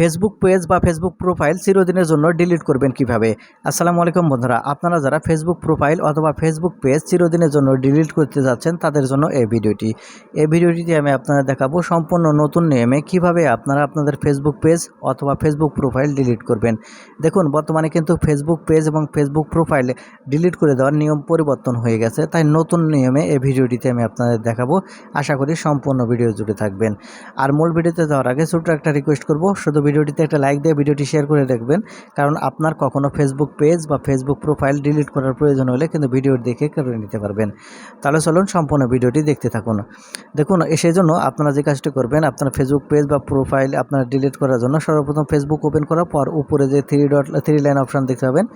Facebook page বা Facebook profile চিরদিনের জন্য ডিলিট করবেন কীভাবে? আসসালামু আলাইকুম বন্ধুরা, আপনারা যারা ফেসবুক প্রোফাইল অথবা ফেসবুক পেজ চিরদিনের জন্য ডিলিট করতে যাচ্ছেন, তাদের জন্য এই ভিডিওটি। এই ভিডিওটিতে আমি আপনাদের দেখাবো সম্পূর্ণ নতুন নিয়মে কীভাবে আপনারা আপনাদের ফেসবুক পেজ অথবা ফেসবুক প্রোফাইল ডিলিট করবেন। দেখুন, বর্তমানে কিন্তু ফেসবুক পেজ এবং ফেসবুক প্রোফাইল ডিলিট করে দেওয়ার নিয়ম পরিবর্তন হয়ে গেছে, তাই নতুন নিয়মে এই ভিডিওটিতে আমি আপনাদের দেখাবো। আশা করি সম্পূর্ণ ভিডিও জুড়ে থাকবেন। আর মূল ভিডিওতে যাওয়ার আগে ছোট্ট একটা রিকোয়েস্ট করব, শুধু ভিডিওটিতে একটা লাইক দিয়ে ভিডিওটি শেয়ার করে রাখবেন কারণ আপনার কখনো ফেসবুক পেজ বা ফেসবুক প্রোফাইল ডিলিট করার প্রয়োজন হলে কিন্তু ভিডিও দেখে করে নিতে পারবেন। তাহলে চলুন সম্পূর্ণ ভিডিওটি দেখতে থাকুন। দেখুন সেই জন্য আপনারা যে কাজটি করবেন, আপনার ফেসবুক পেজ বা প্রোফাইল আপনার ডিলিট করার জন্য সর্বপ্রথম ফেসবুক ওপেন করার পর উপরে যে three dot three line option দেখতে পাবেন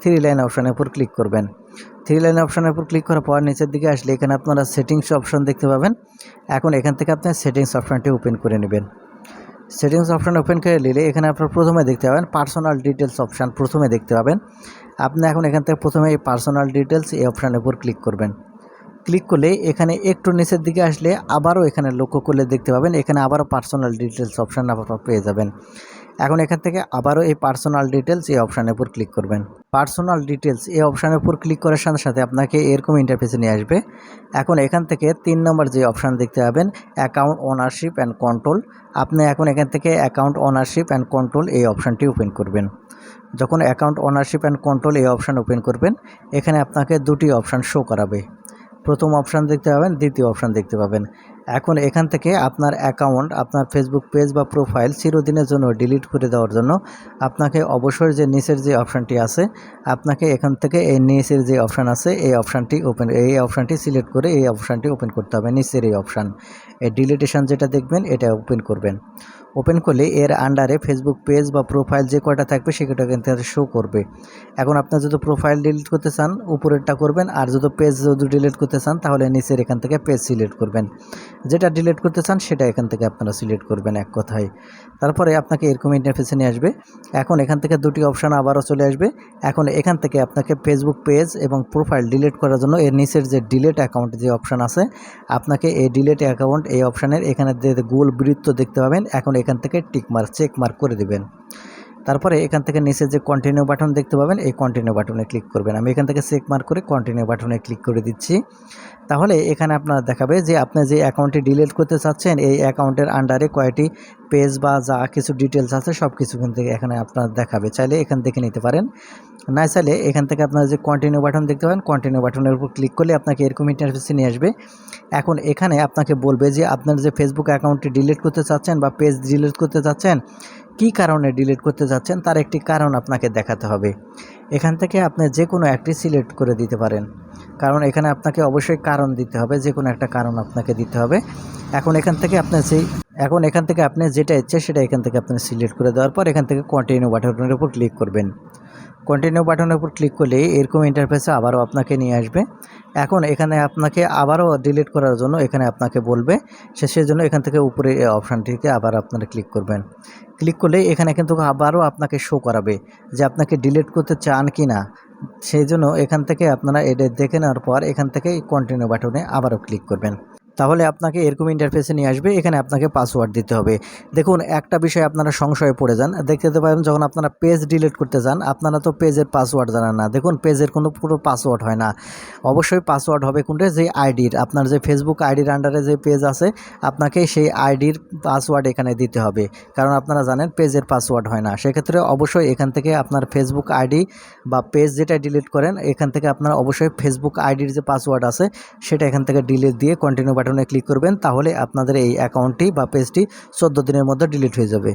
থ্রি লাইন অপশানের উপর ক্লিক করবেন। থ্রি লাইন অপশানের উপর ক্লিক করার পর নিচের দিকে আসলে এখানে আপনারা সেটিংস অপশান দেখতে পাবেন। এখন এখান থেকে আপনি সেটিংস অপশানটি ওপেন করে নেবেন। সেটিংস অপশান ওপেন করে নিলে এখানে আপনার প্রথমে দেখতে পাবেন পার্সোনাল ডিটেলস অপশান প্রথমে দেখতে পাবেন। আপনি এখন এখান থেকে প্রথমে এই পার্সোনাল ডিটেলস এই অপশানের উপর ক্লিক করবেন। ক্লিক করলে এখানে একটু নিচের দিকে আসলে আবারও এখানে লক্ষ্য করলে দেখতে পাবেন, এখানে আবারও পার্সোনাল ডিটেলস অপশান আপনারা পেয়ে যাবেন। এখন এখান থেকে আবারও এই পার্সোনাল ডিটেলস এই অপশানের উপর ক্লিক করবেন। পার্সোনাল ডিটেলস এই অপশানের উপর ক্লিক করার সাথে সাথে আপনাকে এরকম ইন্টারফেসে নিয়ে আসবে। এখন এখান থেকে তিন নম্বর যে অপশান দেখতে পাবেন অ্যাকাউন্ট ওনারশিপ অ্যান্ড কন্ট্রোল আপনি এখন এখান থেকে অ্যাকাউন্ট ওনারশিপ অ্যান্ড কন্ট্রোল এই অপশানটি ওপেন করবেন। যখন অ্যাকাউন্ট ওনারশিপ অ্যান্ড কন্ট্রোল এই অপশান ওপেন করবেন, এখানে আপনাকে দুটি অপশান শো করাবে। প্রথম অপশান দেখতে পাবেন, দ্বিতীয় অপশান দেখতে পাবেন। এখন এখান থেকে আপনার অ্যাকাউন্ট, আপনার ফেসবুক পেজ বা প্রোফাইল চিরদিনের জন্য ডিলিট করে দেওয়ার জন্য আপনাকে অবসর যে নিচের যে অপশানটি আছে, আপনাকে এখান থেকে এই নিচের যে অপশান আছে, এই অপশানটি ওপেন এই অপশানটি সিলেক্ট করে এই অপশানটি ওপেন করতে হবে, নিচের এই অপশান। এই ডিলিটেশান যেটা দেখবেন, এটা ওপেন করবেন। ওপেন করলে এর আন্ডারে ফেসবুক পেজ বা প্রোফাইল যে কয়টা থাকবে সে কয়টা কিন্তু শো করবে। এখন আপনার যদি প্রোফাইল ডিলিট করতে চান, উপরেরটা করবেন, আর যদি পেজ যদি ডিলিট করতে চান, তাহলে নিচের এখান থেকে পেজ সিলেক্ট করবেন। যেটা ডিলিট করতে চান, সেটা এখান থেকে আপনারা সিলেক্ট করবেন এক কথায়। তারপরে আপনাকে এরকম ইন্টারফেসে নিয়ে আসবে। এখন এখান থেকে দুটি অপশান আবারও চলে আসবে। এখন এখান থেকে আপনাকে ফেসবুক পেজ এবং প্রোফাইল ডিলিট করার জন্য এর নিচের যে ডিলেট অ্যাকাউন্ট যে অপশান আছে, আপনাকে এই ডিলেট অ্যাকাউন্ট এই অপশানের এখানে যে গোল বৃত্ত দেখতে পাবেন এখন এখান থেকে টিক মার্ক চেক মার্ক করে দেবেন। তারপরে এখান থেকে নিচে যে কন্টিনিউ বাটন দেখতে পাবেন, এই কন্টিনিউ বাটনে ক্লিক করবেন। আমি এখান থেকে চেক মার্ক করে কন্টিনিউ বাটনে ক্লিক করে দিচ্ছি। তাহলে এখানে আপনার দেখাবে যে আপনি যে অ্যাকাউন্টটি ডিলিট করতে চাচ্ছেন, এই অ্যাকাউন্টের আন্ডারে কয়টি পেজ বা যা কিছু ডিটেলস আছে সব কিছু কিন্তু এখানে আপনার দেখাবে। চাইলে এখান থেকে নিতে পারেন। না চাইলে এখান থেকে আপনার যে কন্টিনিউ বাটন দেখতে পাবেন কন্টিনিউ বাটনের উপর ক্লিক করলে আপনাকে এরকম ইন্টারফেসে নিয়ে আসবে। এখন এখানে আপনাকে বলবে যে আপনার যে ফেসবুক অ্যাকাউন্টটি ডিলিট করতে চাচ্ছেন বা পেজ ডিলিট করতে চাচ্ছেন কী কারণে ডিলিট করতে যাচ্ছেন তার একটি কারণ আপনাকে দেখাতে হবে। এখান থেকে আপনি যে কোনো একটি সিলেক্ট করে দিতে পারেন। কারণ এখানে আপনাকে অবশ্যই কারণ দিতে হবে যে কোনো একটা কারণ আপনাকে দিতে হবে। এখন এখান থেকে আপনার সেই এখন এখান থেকে আপনি যেটা ইচ্ছে সেটা এখান থেকে আপনি সিলেক্ট করে দেওয়ার পর এখান থেকে কন্টিনিউ বাটনের উপর ক্লিক করবেন। কন্টিনিউ বাটনের উপর ক্লিক করলে এরকম ইন্টারফেসে আবারও আপনাকে নিয়ে আসবে। এখন এখানে আপনাকে আবারও ডিলিট করার জন্য এখানে আপনাকে বলবে সে জন্য এখান থেকে উপরে এই আবার আপনারা ক্লিক করবেন। ক্লিক করলে এখানে কিন্তু আবারও আপনাকে শো করাবে যে আপনাকে ডিলিট করতে চান কি না সেই জন্য এখান থেকে আপনারা এটা দেখে নেওয়ার পর এখান থেকে কন্টিনিউ বাটনে আবারও ক্লিক করবেন। তাহলে আপনাকে এরকম ইন্টারফেসে নিয়ে আসবে, এখানে আপনাকে পাসওয়ার্ড দিতে হবে। দেখুন, একটা বিষয় আপনারা সংশয়ে পড়ে যান। দেখতে পাবেন যখন আপনারা পেজ ডিলিট করতে যান, আপনারা তো পেজের পাসওয়ার্ড জানান না। দেখুন পেজের কোনো পুরো পাসওয়ার্ড হয় না। অবশ্যই পাসওয়ার্ড হবে কোনটা? যে আইডির আপনার যে ফেসবুক আইডির আন্ডারে যে পেজ আছে, আপনাকে সেই আইডির পাসওয়ার্ড এখানে দিতে হবে। কারণ আপনারা জানেন পেজের পাসওয়ার্ড হয় না। সেক্ষেত্রে অবশ্যই এখান থেকে আপনার ফেসবুক আইডি বা পেজ যেটা ডিলিট করেন, এখান থেকে আপনারা অবশ্যই ফেসবুক আইডির যে পাসওয়ার্ড আছে, সেটা এখান থেকে ডিলিট দিয়ে কন্টিনিউ বাটনে ক্লিক করবেন, তাহলে আপনাদের এই অ্যাকাউন্টটি বা পেজটি চোদ্দ দিনের মধ্যে ডিলিট হয়ে যাবে।